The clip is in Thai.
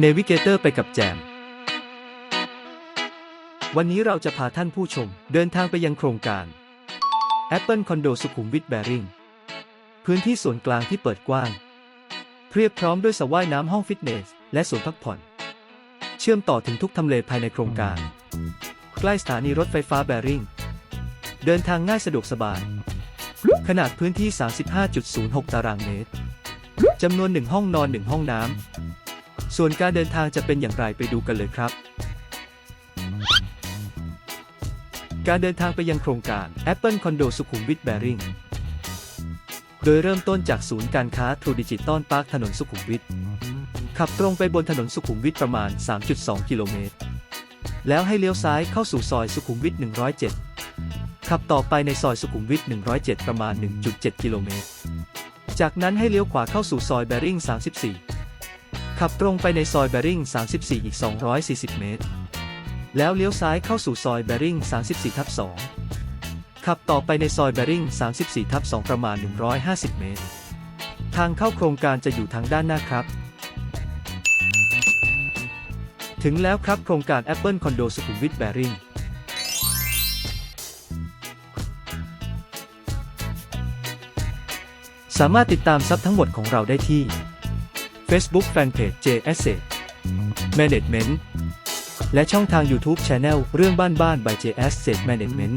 เนวิเกเตอร์ไปกับแจม วันนี้เราจะพาท่านผู้ชมเดินทางไปยังโครงการ Apple Condo สุขุมวิทแบริ่งพื้นที่ส่วนกลางที่เปิดกว้าง เพียบพร้อมด้วยสระว่ายน้ำห้องฟิตเนส และสวนพักผ่อน เชื่อมต่อถึงทุกทำเลภายในโครงการ ใกล้สถานีรถไฟฟ้าแบริ่งเดินทางง่ายสะดวกสบาย ขนาดพื้นที่ 35.06 ตารางเมตรจำนวนหนึ่งห้องนอนหนึ่งห้องน้ำ ส่วนการเดินทางจะเป็นอย่างไรไปดูกันเลยครับ การเดินทางไปยังโครงการ Apple Condo สุขุมวิทแบริ่งโดยเริ่มต้นจากศูนย์การค้า True Digital Park ถนนสุขุมวิทขับตรงไปบนถนนสุขุมวิทประมาณ 3.2 กิโลเมตร แล้วให้เลี้ยวซ้ายเข้าสู่ซอยสุขุมวิท 107 ขับต่อไปในซอยสุขุมวิท 107 ประมาณ 1.7 กิโลเมตร จากนั้นให้เลี้ยวขวาเข้าสู่ซอยแบริ่ง 34 ขับตรงไปในซอยแบริ่ง 34 อีก 240 เมตร แล้วเลี้ยวซ้ายเข้าสู่ซอยแบริ่ง 34 ทับ 2 ขับต่อไปในซอยแบริ่ง 34 ทับ 2 ประมาณ 150 เมตร ทางเข้าโครงการจะอยู่ทางด้านหน้าครับ ถึงแล้วครับโครงการ Apple Condo สุขุมวิทแบริ่งสามารถติดตามซับทั้งหมดของเราได้ที่ Facebook Fanpage J Asset Management และช่องทาง YouTube Channel เรื่องบ้านบ้าน by J Asset Management